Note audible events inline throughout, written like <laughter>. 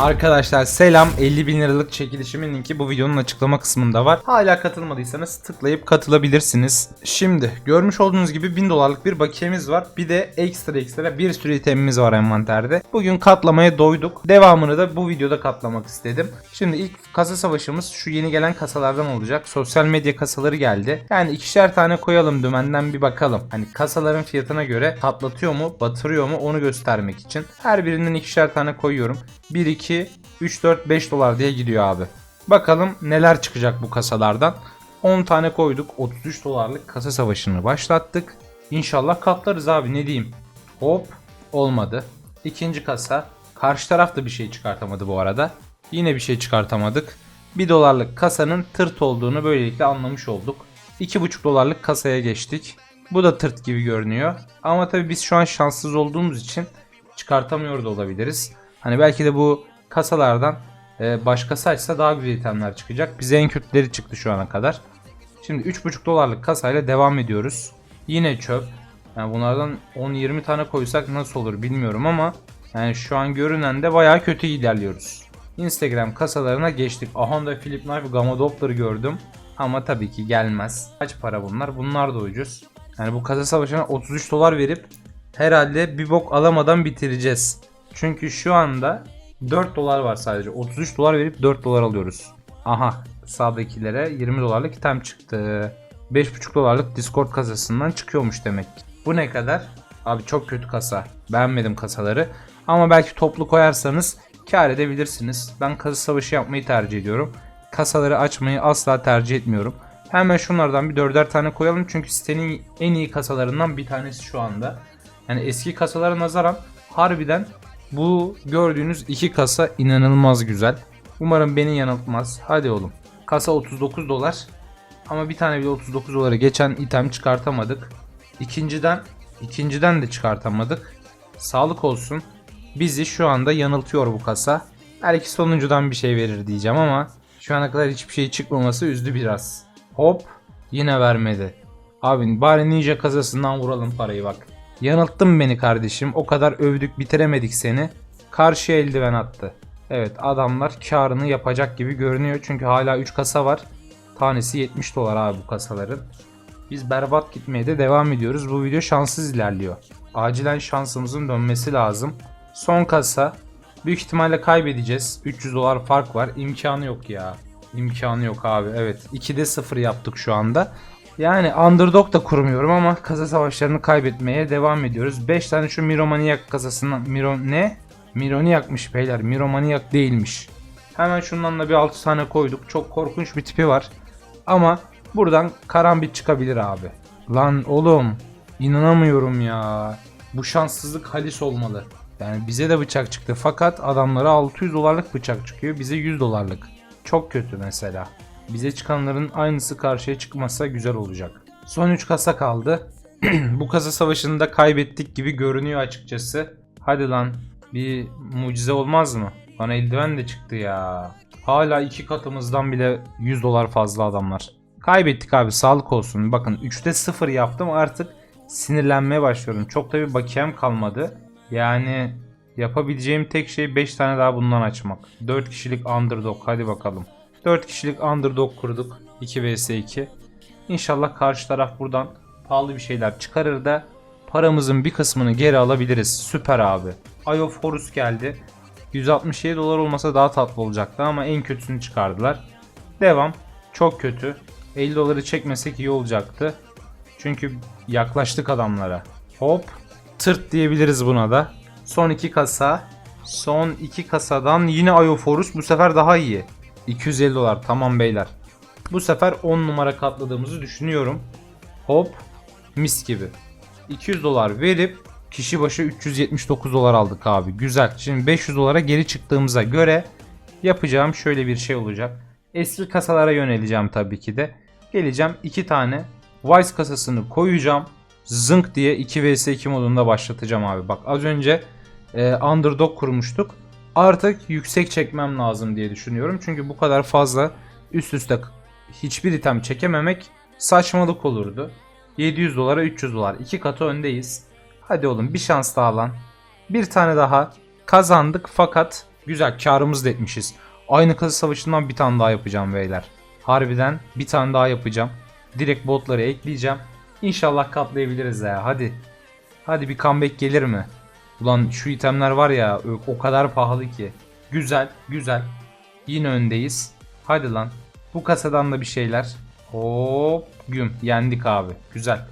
Arkadaşlar selam 50 bin liralık çekilişimin linki bu videonun açıklama kısmında var. Hala katılmadıysanız tıklayıp katılabilirsiniz. Şimdi görmüş olduğunuz gibi 1000 dolarlık bir bakiyemiz var. Bir de ekstra ekstra bir sürü itemimiz var envanterde. Bugün katlamaya doyduk. Devamını da bu videoda katlamak istedim. Şimdi ilk kasa savaşımız şu yeni gelen kasalardan olacak. Sosyal medya kasaları geldi. Yani ikişer tane koyalım dümenden bir bakalım. Hani kasaların fiyatına göre patlatıyor mu batırıyor mu onu göstermek için. Her birinden ikişer tane koyuyorum. 1, 2, 3, 4, 5 dolar diye gidiyor abi. Bakalım neler çıkacak bu kasalardan. 10 tane koyduk. 33 dolarlık kasa savaşını başlattık. İnşallah katlarız abi ne diyeyim. Hop olmadı. İkinci kasa. Karşı taraf da bir şey çıkartamadı bu arada. Yine bir şey çıkartamadık. 1 dolarlık kasanın tırt olduğunu böylelikle anlamış olduk. 2,5 dolarlık kasaya geçtik. Bu da tırt gibi görünüyor. Ama tabii biz şu an şanssız olduğumuz için çıkartamıyor da olabiliriz. Hani belki de bu kasalardan e, başkası açsa daha güzel itemler çıkacak. Bize en kötüleri çıktı şu ana kadar. Şimdi 3,5 dolarlık kasayla devam ediyoruz. Yine çöp. Yani bunlardan 10-20 tane koysak nasıl olur bilmiyorum ama yani şu an görünen de bayağı kötü ilerliyoruz. Instagram kasalarına geçtik. Aha da Philip Knife Gamma Doppler gördüm. Ama tabii ki gelmez. Kaç para bunlar? Bunlar da ucuz. Yani bu kasa savaşına 33 dolar verip herhalde bir bok alamadan bitireceğiz. Çünkü şu anda 4 dolar var sadece. 33 dolar verip 4 dolar alıyoruz. Aha sağdakilere 20 dolarlık item çıktı. 5,5 dolarlık Discord kasasından çıkıyormuş demek ki. Bu ne kadar? Abi çok kötü kasa. Beğenmedim kasaları. Ama belki toplu koyarsanız kar edebilirsiniz. Ben kasa savaşı yapmayı tercih ediyorum. Kasaları açmayı asla tercih etmiyorum. Hemen şunlardan bir dörder tane koyalım. Çünkü sitenin en iyi kasalarından bir tanesi şu anda. Yani eski kasalara nazaran harbiden bu gördüğünüz iki kasa inanılmaz güzel. Umarım beni yanıltmaz. Hadi oğlum. Kasa 39 dolar. Ama bir tane bile 39 dolara geçen item çıkartamadık. İkinciden ikinciden de çıkartamadık. Sağlık olsun. Bizi şu anda yanıltıyor bu kasa. Belki sonuncudan bir şey verir diyeceğim ama şu ana kadar hiçbir şey çıkmaması üzdü biraz. Hop yine vermedi. Abi bari ninja kasasından vuralım parayı bak. Yanılttın beni kardeşim. O kadar övdük bitiremedik seni. Karşı eldiven attı. Evet adamlar karını yapacak gibi görünüyor. Çünkü hala 3 kasa var. Tanesi 70 dolar abi bu kasaların. Biz berbat gitmeye de devam ediyoruz. Bu video şanssız ilerliyor. Acilen şansımızın dönmesi lazım. Son kasa. Büyük ihtimalle kaybedeceğiz. 300 dolar fark var. İmkanı yok ya. İmkanı yok abi. Evet. 2'de 0 yaptık şu anda. Yani underdog da kurmuyorum ama kasa savaşlarını kaybetmeye devam ediyoruz. 5 tane şu Miromaniac kasasından Miro ne? Mironiac'mış beyler. Miromaniac değilmiş. Hemen şundan da bir 6 tane koyduk. Çok korkunç bir tipi var. Ama buradan karambit çıkabilir abi. Lan oğlum inanamıyorum ya. Bu şanssızlık halis olmalı. Yani bize de bıçak çıktı fakat adamlara 600 dolarlık bıçak çıkıyor. Bize 100 dolarlık. Çok kötü mesela. Bize çıkanların aynısı karşıya çıkmasa güzel olacak. Son 3 kasa kaldı. <clears throat> Bu kasa savaşında kaybettik gibi görünüyor açıkçası. Hadi lan bir mucize olmaz mı? Bana eldiven de çıktı ya. Hala iki katımızdan bile 100 dolar fazla adamlar. Kaybettik abi sağlık olsun. Bakın 3'te 0 yaptım artık sinirlenmeye başlıyorum. Çok da bir bakiyem kalmadı. Yani yapabileceğim tek şey 5 tane daha bundan açmak. 4 kişilik underdog hadi bakalım. 4 kişilik underdog kurduk. 2 vs 2. İnşallah karşı taraf buradan pahalı bir şeyler çıkarır da paramızın bir kısmını geri alabiliriz. Süper abi. Eye of Horus geldi. 167 dolar olmasa daha tatlı olacaktı ama en kötüsünü çıkardılar. Devam. Çok kötü. 50 doları çekmesek iyi olacaktı. Çünkü yaklaştık adamlara. Hop. Tırt diyebiliriz buna da. Son iki kasa. Son iki kasadan yine Ayoforus bu sefer daha iyi. 250 dolar tamam beyler. Bu sefer 10 numara katladığımızı düşünüyorum. Hop. Mis gibi. 200 dolar verip kişi başı 379 dolar aldık abi. Güzel. Şimdi 500 dolara geri çıktığımıza göre yapacağım şöyle bir şey olacak. Eski kasalara yöneleceğim tabii ki de. Geleceğim 2 tane Wise kasasını koyacağım. Zınk diye 2 vs 2 modunda başlatacağım abi. Bak az önce e, underdog kurmuştuk. Artık yüksek çekmem lazım diye düşünüyorum. Çünkü bu kadar fazla üst üste hiçbir item çekememek saçmalık olurdu. 700 dolara 300 dolar. iki katı öndeyiz. Hadi oğlum bir şans daha lan. Bir tane daha kazandık fakat Güzel karımızı da etmişiz. Aynı kasa savaşından bir tane daha yapacağım beyler. Harbiden bir tane daha yapacağım. Direkt botları ekleyeceğim. İnşallah katlayabiliriz ya hadi. Hadi bir comeback gelir mi? Ulan şu itemler var ya o- kadar pahalı ki. Güzel güzel. Yine öndeyiz. Hadi lan. Bu kasadan da bir şeyler. Hop güm yendik abi. Güzel.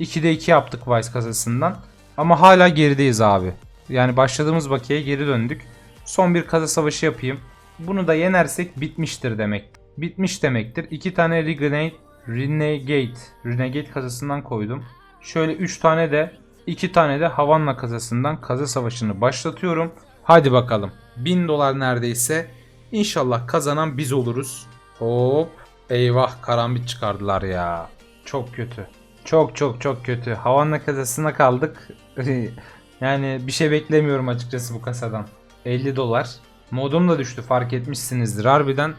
2'de 2 yaptık Vice kasasından. Ama hala gerideyiz abi. Yani başladığımız bakiyeye geri döndük. Son bir kasa savaşı yapayım. Bunu da yenersek bitmiştir demek. Bitmiş demektir. 2 tane Renegade, Renegade, Renegade kasasından koydum. Şöyle 3 tane de 2 tane de Havanna kasasından kasa savaşını başlatıyorum. Hadi bakalım. 1000 dolar neredeyse. İnşallah kazanan biz oluruz. Hop. Eyvah karambit çıkardılar ya. Çok kötü. Çok çok çok kötü. Havanna kasasına kaldık. <laughs> yani bir şey beklemiyorum açıkçası bu kasadan. 50 dolar. Modum da düştü fark etmişsinizdir. Harbiden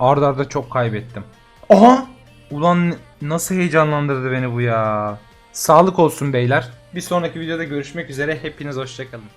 ard arda çok kaybettim. Aha! Ulan nasıl heyecanlandırdı beni bu ya. Sağlık olsun beyler. Bir sonraki videoda görüşmek üzere. Hepiniz hoşçakalın.